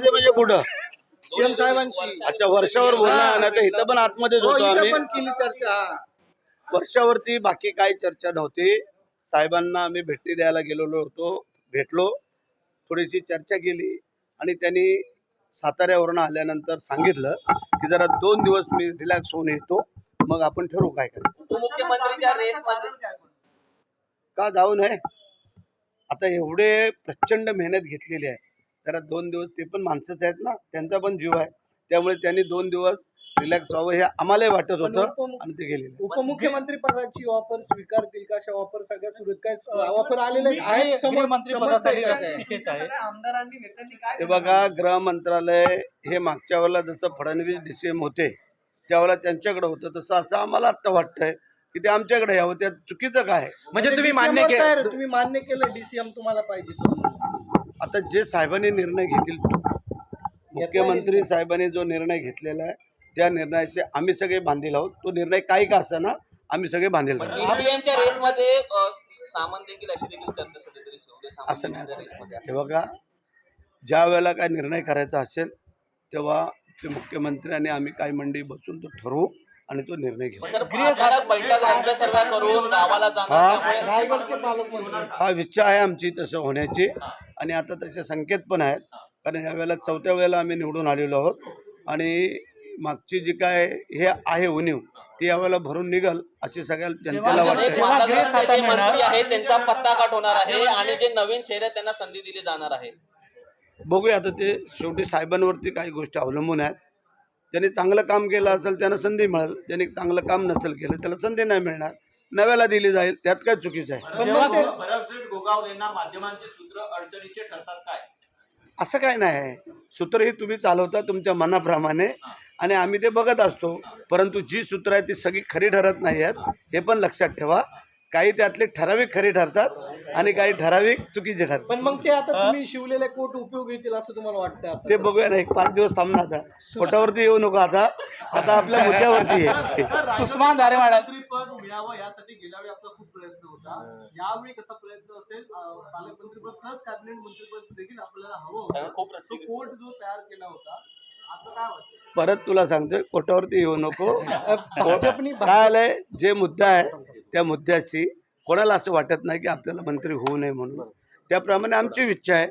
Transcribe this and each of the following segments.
आतमध्ये म्हणजे कुठं? सीएम साहेबांशी. अच्छा वर्षावर बोलणार नाही तर इथं पण आतमध्येच हो, होतो इथं आम्ही. पण केली चर्चा हा. वर्षावरती बाकी काही चर्चा नव्हती. साहेबांना आम्ही भेटी द्यायला गेलेलो होतो भेटलो थोडीशी चर्चा केली आणि त्यांनी साताऱ्यावरून आल्यानंतर सांगितलं की जरा दोन दिवस मी रिलॅक्स होऊन येतो मग आपण ठरवू काय करायचं. उपमुख्यमंत्रीच्या का जाऊ नये आता एवढे प्रचंड मेहनत घेतलेली आहे. जरा दोन दिवस ते पण माणसंच आहेत ना त्यांचा पण जीव आहे. त्यामुळे त्यांनी दोन दिवस रिलॅक्स व्हावं हे आम्हालाही वाटत होतं आणि ते गेलेले उपमुख्यमंत्री पदाची ऑफर स्वीकारतील का? अशा ऑफर सगळ्या सुरू आहेत. काय ऑफर आलेले आहे हे बघा गृह मंत्रालय हे मागच्या वेळेला जसं फडणवीस डी सी एम होते त्यावेळेला त्यांच्याकडे होतं तसं असं आम्हाला आता वाटतंय की ते आमच्याकडे यावं. त्यात चुकीचं काय आहे? म्हणजे तुम्ही मान्य केलं. तुम्ही मान्य केलं डीसीएम तुम्हाला पाहिजे. आता जे साहेबांनी निर्णय घेतील मुख्यमंत्री साहेबांनी जो निर्णय घेतलेला आहे त्या निर्णयाशी आम्ही सगळे बांधील आहोत. तो निर्णय काही का ना आम्ही सगळे बांधील आहोत. रेसमध्ये देखील अशी देखील असं नाही. हे बघा ज्या वेळेला काय निर्णय करायचा असेल तेव्हा ते मुख्यमंत्री आणि आम्ही काही मंडळी बसून तो ठरवू आणि तो निर्णय घेऊ. हा. हा इच्छा आहे आमची तसं होण्याची. आणि आता तसे संकेत पण आहेत. कारण यावेळेला चौथ्या वेळेला आम्ही निवडून आलेलो आहोत. आणि मागची जी काय हे आहे उणीव ती यावेळेला भरून निघल अशी सगळ्या जनतेला वाटते. त्यांचा पत्ता काट होणार आहे आणि जे नवीन चेहरे त्यांना संधी दिली जाणार आहे. बघूया आता ते शेवटी साहेबांवरती काही गोष्टी अवलंबून आहेत. त्यांनी चांगलं काम केलं असेल त्यांना संधी मिळेल. त्यांनी चांगलं काम नसेल केलं त्याला संधी नाही मिळणार. नव्याला दिली जाईल त्यात काय चुकीचं आहे? असं काय नाही आहे. सूत्र ही तुम्ही चालवता तुमच्या मनाप्रमाणे आणि आम्ही ते बघत असतो. परंतु जी सूत्र आहेत ती सगळी खरी ठरत नाही आहेत. हे पण लक्षात ठेवा. काही त्यातले ठराविक खरी ठरतात आणि काही ठराविक चुकीचे ठरतात. पण मग ते आता तुम्ही शिवलेले कोट उपयोग येतील असं तुम्हाला वाटतं आता? ते बघूया ना एक पाच दिवस थांबणार आता. पोटावरती येऊ नको आता. आता आपल्या मुद्द्यावरती आहे. सुषमा दारेवाडा मंत्रीपद मिळावं यासाठी गेल्या वेळी आपला खूप प्रयत्न होता. यावेळी कसा प्रयत्न असेल अं, पालकमंत्रीपद प्लस कॅबिनेट मंत्रीपद देखील आपल्याला हवं होतं. खूप तो कोर्ट जो तयार केला होता परत तुला सांगतोय कोटावरती येऊ नको. भाजपनी काय आलंय जे मुद्दा आहे त्या मुद्द्याशी कोणाला असं वाटत नाही की आपल्याला मंत्री होऊ नये म्हणून. त्याप्रमाणे आमची इच्छा आहे.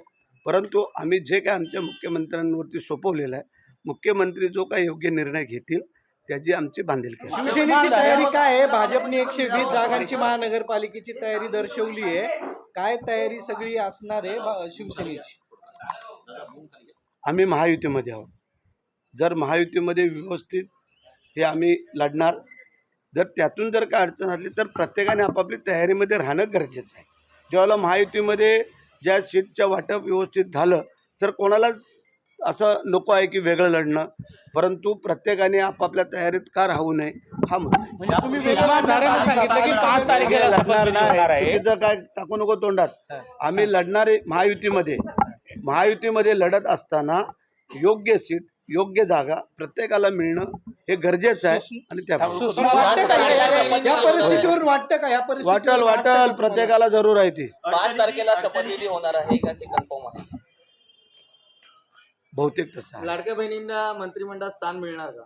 परंतु आम्ही जे काय आमच्या मुख्यमंत्र्यांवरती सोपवलेलं आहे मुख्यमंत्री जो काही योग्य निर्णय घेतील त्याची आमची बांधिलकी. शिवसेनेची तयारी काय आहे? भाजपने एकशे वीस जागांची महानगरपालिकेची तयारी दर्शवली आहे. काय तयारी सगळी असणार आहे शिवसेनेची? आम्ही महायुतीमध्ये आहोत. जर महायुतीमध्ये व्यवस्थित हे आम्ही लढणार जर त्यातून जर काय अडचण असली तर प्रत्येकाने आपापली तयारीमध्ये राहणं गरजेचं आहे. ज्यावेळेला महायुतीमध्ये ज्या सीटचं वाटप व्यवस्थित झालं तर कोणाला असं नको आहे की वेगळं लढणं. परंतु प्रत्येकाने आपापल्या तयारीत का राहू नये हा. म्हणजे काय टाकू नको तोंडात. आम्ही लढणारे महायुतीमध्ये महायुतीमध्ये लढत असताना योग्य सीट योग्य जागा प्रत्येकाला मिळणं हे गरजेचं आहे आणि त्या या-. परिस्थितीवर वाटतं का? या वाटल वाटल? प्रत्येकाला जरूर आहे ती. पाच तारखेला शपथविधी होणार आहे का ते कन्फर्म आहे? बहुतेक तसं आहे. लाडक्या बहिणींना मंत्रिमंडळात स्थान मिळणार का?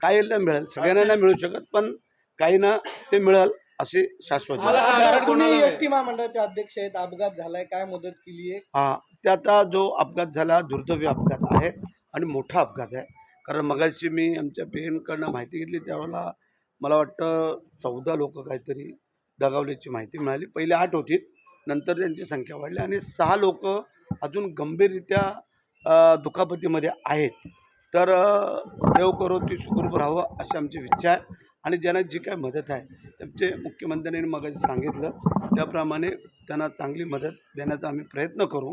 काही मिळेल. सगळ्यांना नाही मिळू शकत पण काही ना ते मिळेल अशी शाश्वत मला- आता तुम्ही एस टी महामंडळाचे अध्यक्ष आहेत? अपघात झालाय काय मदत केली आहे हा ते आता जो अपघात झाला दुर्दैवी अपघात आहे आणि मोठा अपघात आहे. कारण मगाशी मी आमच्या पेनकडनं माहिती घेतली त्यावेळेला मला वाटतं चौदा लोक काहीतरी दगावल्याची माहिती मिळाली. पहिले आठ होती नंतर त्यांची संख्या वाढली आणि सहा लोक अजून गंभीररित्या दुखापतीमध्ये आहेत. तर देव करो ती सुखरूप राहावं अशी आमची इच्छा आहे आणि ज्यांना जी काय मदत आहे त्यांचे मुख्यमंत्र्यांनी मग सांगितलं. त्याप्रमाणे त्यांना चांगली मदत देण्याचा आम्ही प्रयत्न करू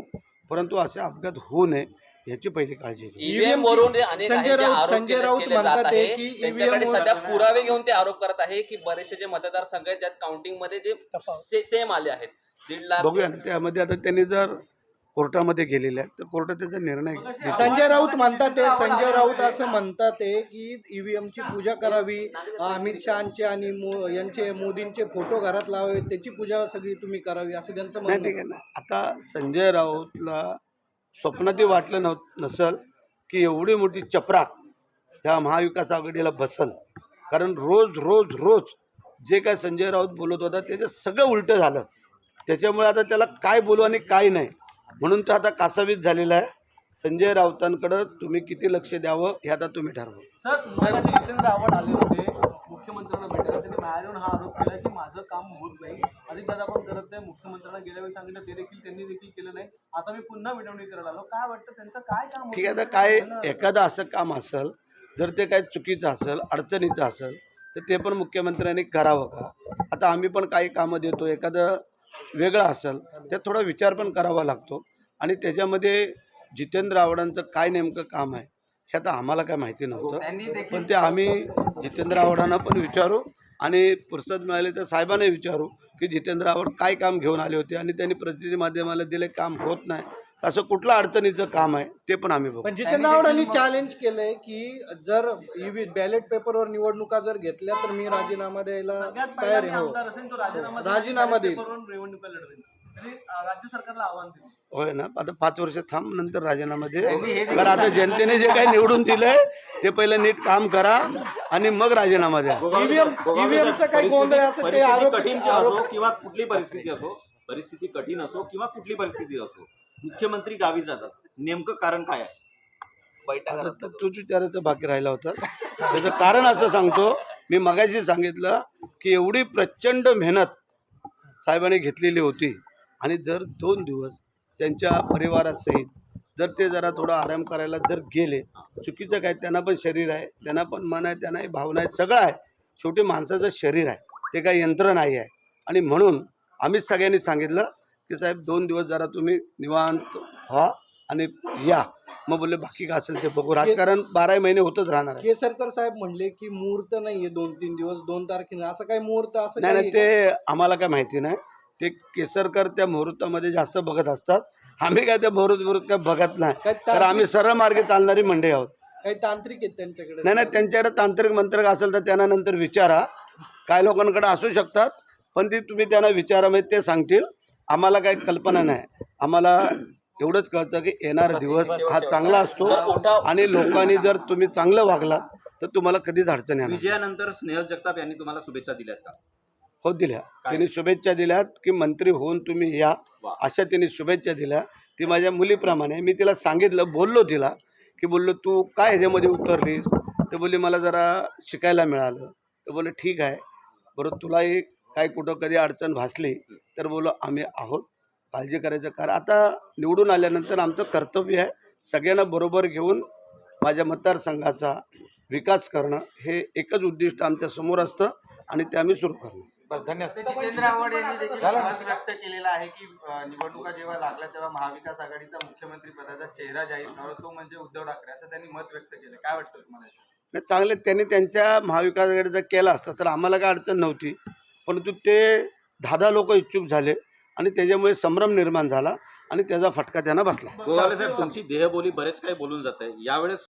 परंतु असे अपघात होऊ नये. ह्याची पहिली काळजी ईव्हीएम वरून जे अनेक संजय आहे जे राऊत- आरोप संजय केले राऊत केले जात म्हणतात आहे. की त्यांच्याकडे EVM वर- सध्या पुरावे घेऊन ते आरोप करत आहे की बरेचसे जे मतदारसंघ आहेत ज्यात काउंटिंगमध्ये जे सेम आले आहेत. दीड लाख बघूया ना त्यामध्ये आता त्यांनी जर कोर्टामध्ये गेलेले आहेत तर कोर्टात त्याचा निर्णय देतील. संजय राऊत म्हणतात ते संजय राऊत असं म्हणतात ते की ईव्हीएम ची पूजा करावी. अमित शहाचे आणि मो- यांचे मोदींचे फोटो घरात लावावे त्याची पूजा सगळी तुम्ही करावी असं त्यांचं नाही म्हणणं ठीक आहे ना. आता संजय राऊतला स्वप्नातही वाटलं नव नसल की एवढी मोठी चपराक ह्या महाविकास आघाडीला बसल. कारण रोज रोज रोज जे काय संजय राऊत बोलत होता त्याचं सगळं उलटं झालं. त्याच्यामुळे आता त्याला काय बोलू आणि काय नाही म्हणून तो आता कासावीस झालेला आहे. संजय राऊतांकडं तुम्ही किती लक्ष द्यावं हे आता तुम्ही ठरवा. सर मगाशी जितेंद्र आव्हाड आले होते. भेटायला त्यांनी बाहेर येऊन हा आरोप केला की माझं काम होत नाही. अधिक दादा पण करत नाही. मुख्यमंत्र्यांना गेल्या वेळी सांगितलं ते देखील त्यांनी देखील केलं नाही. आता मी पुन्हा विनवणी करायला आलो. काय वाटतं त्यांचं काय काम ठीक आहे काय एखादं असं काम असेल जर ते काय चुकीचं असेल अडचणीचं असेल तर ते पण मुख्यमंत्र्यांनी करावं का? आता आम्ही पण काही कामं देतो. एखादं वेगळं असेल त्यात थोडा विचार पण करावा लागतो. आणि त्याच्यामध्ये जितेंद्र आव्हाडांचं काय नेमकं काम आहे हे आता आम्हाला काय माहिती नव्हतं. पण ते आम्ही जितेंद्र आव्हाडांना पण विचारू आणि फुरसत मिळाली तर साहेबांना विचारू की जितेंद्र आव्हाड काय काम घेऊन आले होते आणि त्यांनी प्रतिनिधी माध्यमाला दिले काम होत नाही. असं कुठलं अडचणीचं काम आहे ते पण आम्ही बघू. पण जितेंद्र आव्हाडांनी चॅलेंज केलंय की जर ईव्ही बॅलेट पेपरवर निवडणुका जर घेतल्या तर मी राजीनामा द्यायला तयार आहे हो. आमदार असेल तो राजीनामा देईल. राज्य सरकारला आव्हान दिलं. होय ना? आता पाच वर्ष थांब नंतर राजीनामा दे. कारण आता जनतेने जे काही निवडून दिलंय ते पहिलं नीट काम करा आणि मग राजीनामा द्या. ईव्हीएम ईव्हीएमचा काही गोंधळ ते परिस्थिती आरोप कठीण असो किंवा कुठली परिस्थिती असो परिस्थिती कठीण असो किंवा कुठली परिस्थिती असो मुख्यमंत्री गावी जातात. नेमकं कारण काय आहे? बैठका आता तर. तूच विचारायचं बाकी राहिला होता. त्याचं कारण असं सांगतो मी मगाशी सांगितलं की एवढी प्रचंड मेहनत साहेबांनी घेतलेली होती. आणि जर दोन दिवस त्यांच्या परिवारासहित जर ते जरा थोडा आराम करायला जर गेले चुकीचं काय? त्यांना पण शरीर आहे त्यांना पण मन आहे त्यांनाही भावना आहेत सगळं आहे. शेवटी माणसाचं शरीर आहे ते काही यंत्र नाही आहे. आणि म्हणून आम्हीच सगळ्यांनी सांगितलं की साहेब दोन दिवस जरा तुम्ही निवांत व्हा आणि या. मग बोलले बाकी काय असेल ते बघू. राजकारण बारा महिने होतच राहणार आहे. केसरकर साहेब म्हणले की मुहूर्त नाहीये दोन तीन दिवस दोन तारखेला असं काही मुहूर्त असं नाही नाही ते आम्हाला काय माहिती नाही. ते केसरकर त्या मुहूर्तामध्ये जास्त बघत असतात. आम्ही काय त्या मुहूर्त मुहूर्त काय बघत नाही. तर आम्ही सरळ मार्गे चालणारी मंडळी आहोत. काही तांत्रिक आहेत त्यांच्याकडे? नाही नाही त्यांच्याकडे तांत्रिक मंत्रक असेल तर त्यांना नंतर विचारा. काय लोकांकडे असू शकतात पण ती तुम्ही त्यांना विचारा म्हणजे ते सांगतील. आम्हाला काही कल्पना नाही. आम्हाला एवढंच कळतं की येणारा दिवस हा चांगला असतो आणि लोकांनी जर तुम्ही चांगलं वागलात तर तुम्हाला कधीच अडचण येणार. विजयानंतर स्नेहल जगताप यांनी तुम्हाला शुभेच्छा दिल्यात का? हो दिल्या. त्यांनी शुभेच्छा दिल्यात की मंत्री होऊन तुम्ही या. अशा त्यांनी शुभेच्छा दिल्या. ती माझ्या मुलीप्रमाणे मी तिला सांगितलं बोललो तिला की बोललो तू काय ह्याच्यामध्ये उतरलीस? तर बोलली मला जरा शिकायला मिळालं. तर बोलले ठीक आहे. बरं तुलाही काय कुठं कधी अडचण भासली तर बोलो आम्ही आहोत. काळजी करायचं कारण आता निवडून आल्यानंतर आमचं कर्तव्य आहे सगळ्यांना बरोबर घेऊन माझ्या मतदारसंघाचा विकास करणं. हे एकच उद्दिष्ट आमच्यासमोर असतं आणि ते आम्ही सुरू करणं जितेंद्र आव्हाड यांनी देखील मत व्यक्त केलेलं आहे की अं, निवडणुका जेव्हा लागल्या तेव्हा महाविकास आघाडीचा मुख्यमंत्री पदाचा चेहरा जाहीर करावा तो म्हणजे उद्धव ठाकरे असं त्यांनी मत व्यक्त केलं. काय वाटतं तुम्हाला नाही चांगले त्यांनी त्यांच्या महाविकास आघाडीचा केला असता तर आम्हाला काय अडचण नव्हती. परंतु ते दहा दहा लोक इच्छुक झाले आणि त्याच्यामुळे संभ्रम निर्माण झाला आणि त्याचा फटका त्यांना बसला. साहेब तुमची देहबोली बरेच काही बोलून जात आहे. यावेळेस